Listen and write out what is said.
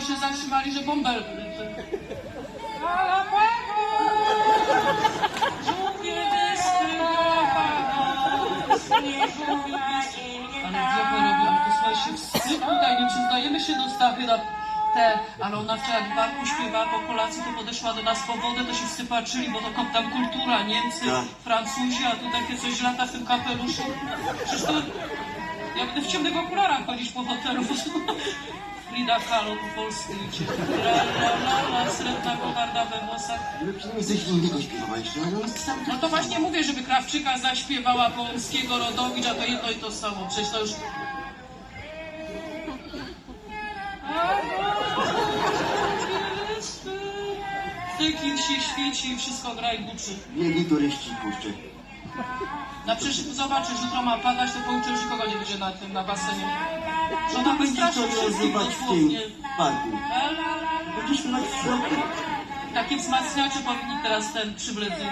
że się zatrzymali, że bąbel... Ale diabła robi, ale to słuchaj się wstyd tutaj, nie przyznajemy się do stachy na te, ale ona wczoraj jak w barku śpiewała po kolacji, to podeszła do nas po wodę, to się wszyscy patrzyli, bo to tam kultura, Niemcy, Tak. Francuzi, a tu takie coś lata w tym kapeluszu. Przecież to, ja będę w ciemnych okularach chodzić po hotelu. Frida Kahlo po polsku idzie. La la la la, srebrna kokarda we włosach. Ale przynajmniej coś innego śpiewa jeszcze, ale on sam No to właśnie mówię, żeby Krawczyka zaśpiewała polskiego Rodowicza, to jedno i to samo. Przecież to już... Tekin się świeci i wszystko gra i buczy. Biegli turyści puszczy. Na przecież zobaczysz, jutro ma padać, to pouczysz, że kogo nie będzie na tym, na basenie. Że No to ona będzie wystraszy to wszystkich dosłownie. parku. La, la, la. Będzie śpiewać w środku. Takie wzmacniacze powinni teraz ten przybledzy.